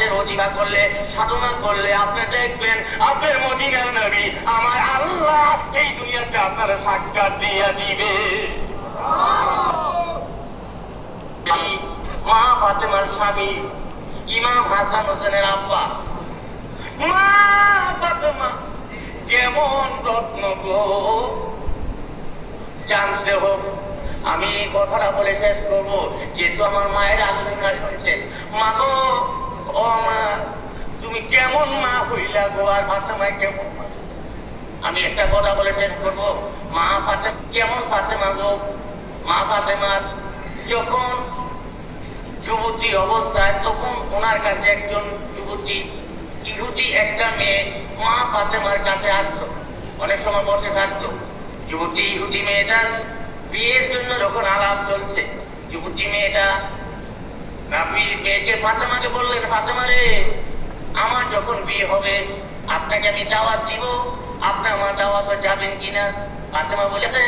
জান্নাতের অধিকার করলে, সাধনা করলে, আপনি দেখবেন আপনার মদিনার নবী আমার আল্লাহ এই দুনিয়াতে আপনার সাক্ষাৎ দিয়ে দিবে। মা ফাতেমার স্বামী ইমাম হাসান হোসেনের আব্বা। কেমন রত্ন আমি কথাটা বলে শেষ করব, যেহেতু আমার মায়ের আলোচনা শুনছে মা ও মা তুমি কেমন মা আর ফাতেমায় কেমন আমি একটা কথা বলে শেষ করব। মা ফাতে কেমন ফাতেমা গো? মা ফাতেমার যখন যুবতী অবস্থায়, তখন ওনার কাছে একজন যুবতী, ইহুদি একটা মেয়ে মা ফাতেমার কাছে আসতো অনেক সময় বসে থাকতো। যুবতী, ইহুদি মেয়েটার বিয়ের জন্য যখন আলাপ চলছে, যুবতী মেয়েটা আপনি মেয়েকে ফাতেমাকে বললেন? ফাতেমা রে, আমার যখন বিয়ে হবে আপনাকে আমি দাওয়াত দিব। আপনি আমার দাওয়াত যাবেন কিনা? ফাতেমা বলেছে,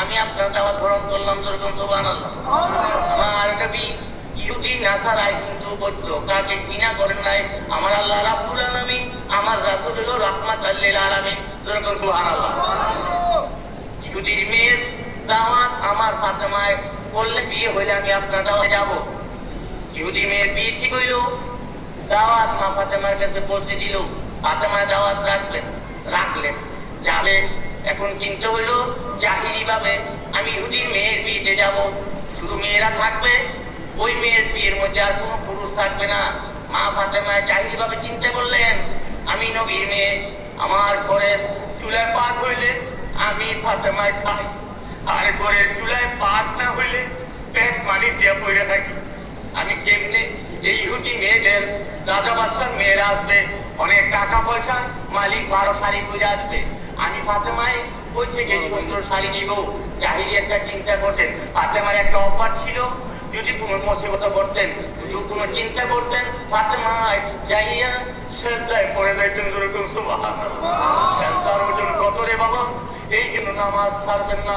আমি আপনার দাওয়াত গ্রহণ করলাম যেরকম সোবান আমার নবী কিন্তু করেন নাই? আমার আমার রাসূল হলো মেয়ের আমার ফাতেমায় বললে, বিয়ে হইলে আমি আপনার দাওয়াতে যাব। ইহুদি মেয়ের বিয়ে ঠিক হইল। দাওয়াত মা ফাতেমার কাছে পৌঁছে দিল। ফাতেমা দাওয়াত রাখলেন রাখলেন। যাবে এখন চিন্তা হইল জাহিরি ভাবে। আমি ইহুদির মেয়ের বিয়েতে যাব। শুধু মেয়েরা থাকবে, ওই মেয়ের বিয়ের মধ্যে আর কোনো পুরুষ থাকবে না। মা ফাতেমা জাহিরি ভাবে চিন্তা করলেন, আমি নবীর মেয়ে, আমার ঘরে চুলায় পাক হইলে আমি ফাতেমায় খাই আর ঘরে চুলায় পাক না হইলে পেট পানি দিয়ে পড়ে থাকি। আমি কেমনে এই ইহুদি মেয়েদের, রাজা বাচ্চার মেয়েরা আসবে অনেক টাকা পয়সা, মালিক বারো শাড়ি পুজো আসবে। আমি ফাতেমায় ওই থেকে সুন্দর শাড়ি নিব। জাহিরি একটা চিন্তা করতেন। ফাতেমার একটা অফার ছিল। যদি কোনো মুসিবত করতেন যদি কোনো চিন্তা করতেন, ফাতেমায় যাইয়া সেটাই পড়ে দেখতেন যেরকম সেন্টার ওজন কত রে বাবা? এই জন্য নামাজ ছাড়বেন না।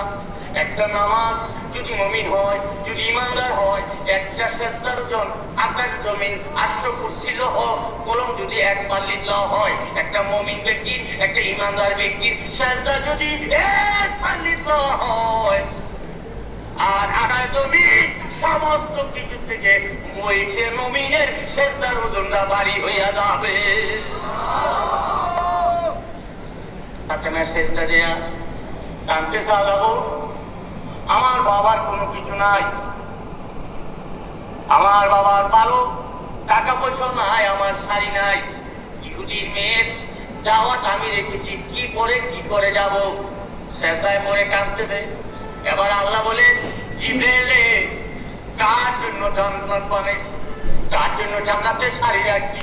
একটা নামাজ যদি মমিন হয় যদি ইমানদার হয় একটা সেন্টার ওজন আকাশ জমিন আশ্র করছিল কলম যদি এক পাল্লি দেওয়া হয় একটা মমিন ব্যক্তির একটা ইমানদার ব্যক্তির সেন্টার যদি এক পাল্লি দেওয়া হয়। আর আকাশ জমিন সমস্ত কিছু থেকে মহিষে মমিনের ওজনটা বাড়ি হইয়া যাবে। দেয়া কানতে চালাবো। আমার বাবার কোনো কিছু নাই। আমার বাবার ভালো, টাকা পয়সা নাই, আমার শাড়ি নাই। ইহুদির মেয়ের যাওয়াত আমি রেখেছি, কি করে কি করে যাব? সেটাই পরে কাঁদতেছে। এবার আল্লাহ বলে, জিব্রাইলে, কার জন্য জান্নাত কার জন্য জান্নাতে শাড়ি রাখছি